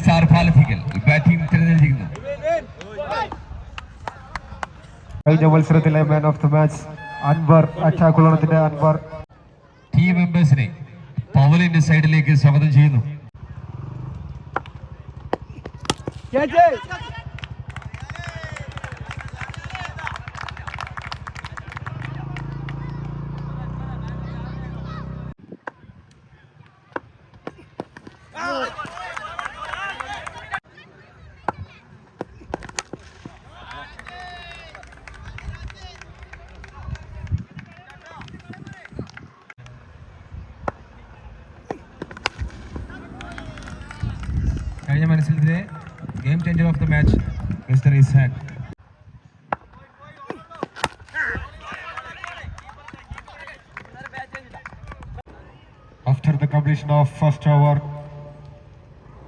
Star പാലത്തിക്കൽ batting തിരഞ്ഞെടുത്തിരിക്കുന്നു. കഴിഞ്ഞ മത്സരത്തിലെ man of the match Anwar അച്ചാക്കുളത്തിന്റെ Anwar. Team മെമ്പേഴ്സിനെ പവലിന്റെ സൈഡിലേക്ക് സ്വാഗതം ചെയ്യുന്നു. ಕಾಣಿಸಲಿದೆ game changer of the match mister Ishaq After the completion of first hour,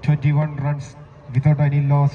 21 runs without any loss,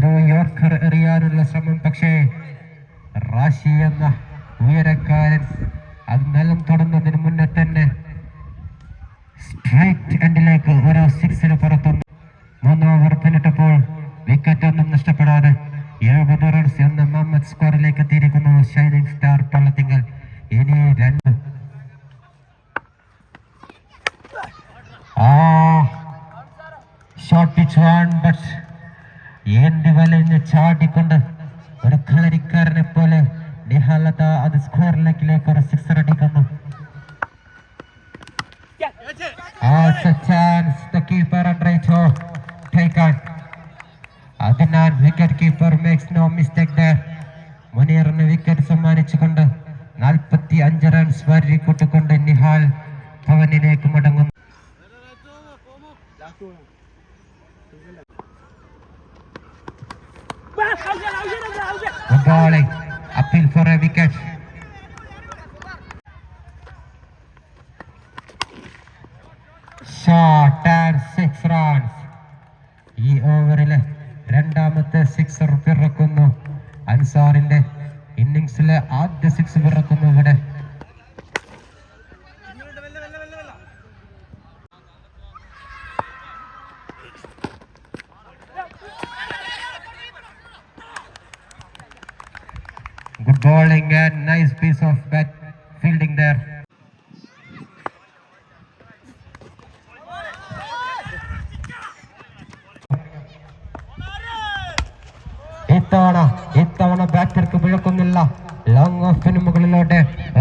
ഒരു യോർക്കർ എറിയാനുള്ള ശ്രമം പക്ഷേ റാഷി എന്ന ഉയരക്കാരൻ അത് നിലം തൊടുന്നതിന് മുന്നേ തന്നെ സ്ട്രൈറ്റ് എൻഡിലേക്ക് ഒരു സിക്സിന് പുറത്തുന്നു and right to take on. അതിനാൽ wicket keeper makes no mistake there മുനീറിന് wicket സമ്മാനിച്ചുകൊണ്ട് നാൽപ്പത്തി അഞ്ച് റൺസ് വരി കൂട്ടിക്കൊണ്ട് നിഹാൽ ഭവനിലേക്ക് മടങ്ങുന്നു Good bowling. Appeal for a wicket. Shot and six runs. ഈ ഓവറിലെ രണ്ടാമത്തെ സിക്സർ പിറക്കുന്നു അൻസാറിന്റെ ഇന്നിങ്സിലെ ആദ്യ സിക്സ് പിറക്കുന്നു ഇവിടെ Good bowling and nice piece of bat fielding there.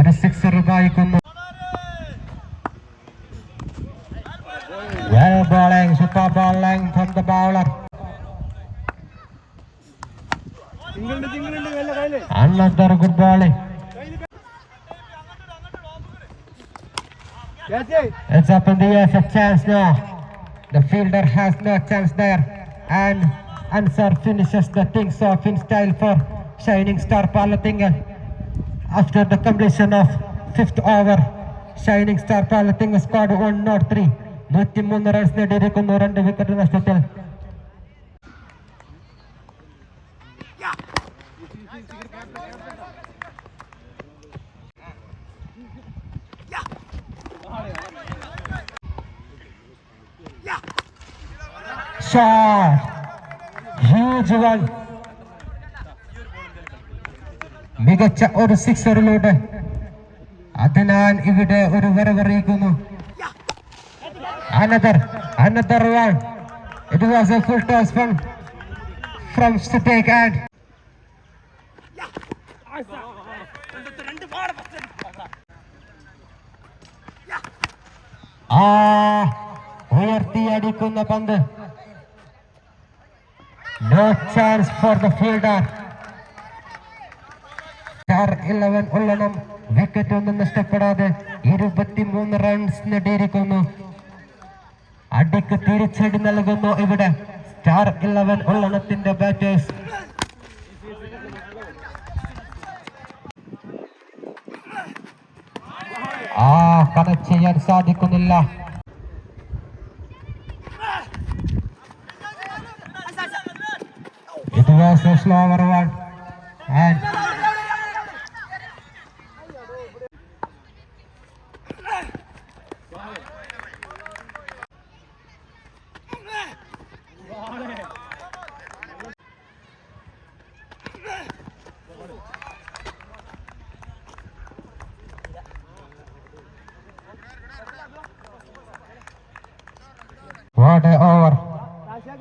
ഒരു സിക്സർ പായിക്കുന്നു Well bowling, super bowling from the bowler. Another good bowling. It's up in the air for chance now. The fielder has no chance there. And Ansar finishes the things off in style for Shining Star Palatingal. After the completion of fifth over, Shining Star Palatingal scored one not three. നൂറ്റിമൂന്ന് runs നേടിയിരിക്കുന്നു രണ്ട് wicket നഷ്ടത്തിൽ shot. Huge one. മികച്ച ഒരു സിക്സറിലൂടെ അതിനാൽ ഇവിടെ ഒരു വരവറിയിക്കുന്നു another another one it was a full toss from from stake and ആ ഉയർത്തിയടിക്കുന്ന പന്ത് no chance for the fielder star eleven Ullanam. Wicket ഒന്നും നഷ്ടപ്പെടാതെ ഇരുപത്തിമൂന്ന് റൺസ് നേടിയിരിക്കുന്നു. അടിക്ക് തിരിച്ചടി നൽകുന്നു ഇവിടെ സ്റ്റാർ ഇലവൻ ഉള്ളണത്തിന്റെ ബാറ്റേഴ്സ് ആ കണക്ട് ചെയ്യാൻ സാധിക്കുന്നില്ല. It was a slower one. What over.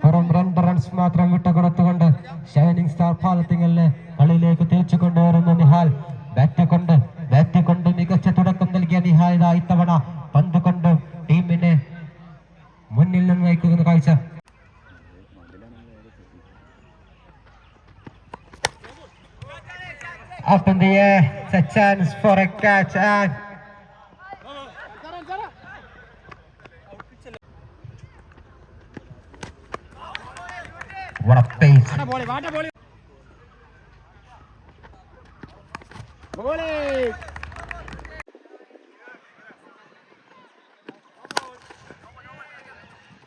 വെറും രണ്ട് റൺസ് മാത്രം വിട്ടുകൊടുത്തുകൊണ്ട് ഷൈനിങ് സ്റ്റാർ പാലത്തിങ്ങലിനെ കളിയിലേക്ക് തിരിച്ചു കൊണ്ടുവരുന്ന നിഹാൽ ബാറ്റ് കൊണ്ട് ബാറ്റ് കൊണ്ട് മികച്ച തുടക്കം നൽകിയ നിഹാൽ ഇതാ ഇത്തവണ പന്ത് കൊണ്ട് ടീമിനെ മുന്നിൽ നിന്ന് നയിക്കുന്ന കാഴ്ച Up in the air, it's a chance for a catch and வாட்ட போலி போலி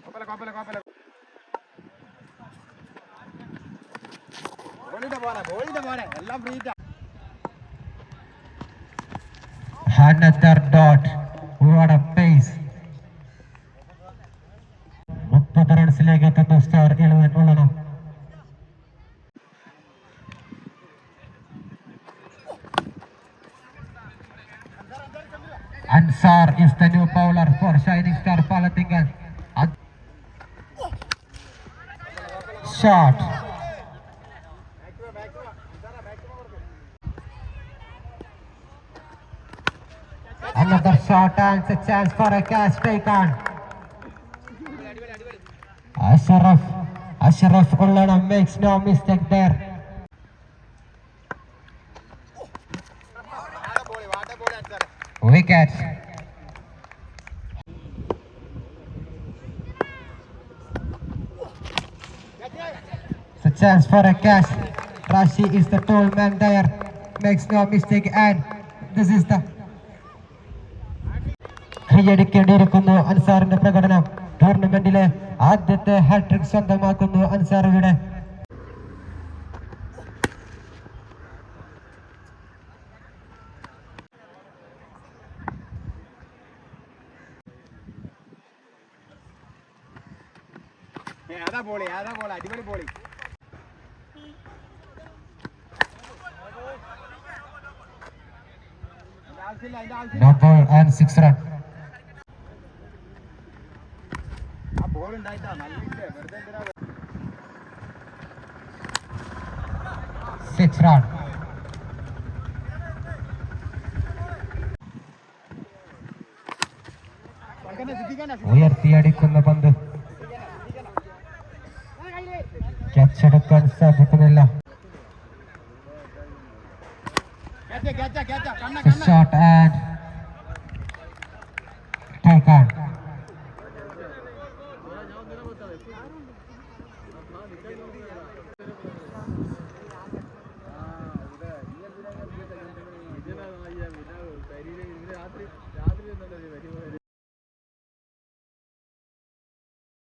கோப்பல கோப்பல கோப்பல போலிட்ட போறேன் போலிட்ட போறேன் எல்லாம் ஃப்ரீதான் Another dot. What a Is the new bowler for Shining Star Palatingal. Ad- Shot. Another shot and a chance for a catch take on. Ashraf, Ashraf Ullana makes no mistake there. Wicket. chance for a catch. Rashi is the tall man there. Makes no mistake and this is the കൈയടിക്കേണ്ടിയിരിക്കുന്നു അൻസാറിന്റെ പ്രകടനം ടൂർണമെന്റിലെ ആദ്യത്തെ hat trick സ്വന്തമാക്കുന്നു Ansar ഇവിടെ അതാ poly അതാ പോളി അടിപൊളി poly ആ ball ഇട്ട് വെറുതെ റൺ അങ്ങനെ സിദ്ദിഖ ഉയർത്തിയടിക്കുന്ന പന്ത്. ക്യാച്ച് എടുക്കാൻ സാധിക്കുന്നില്ല. shot and take on.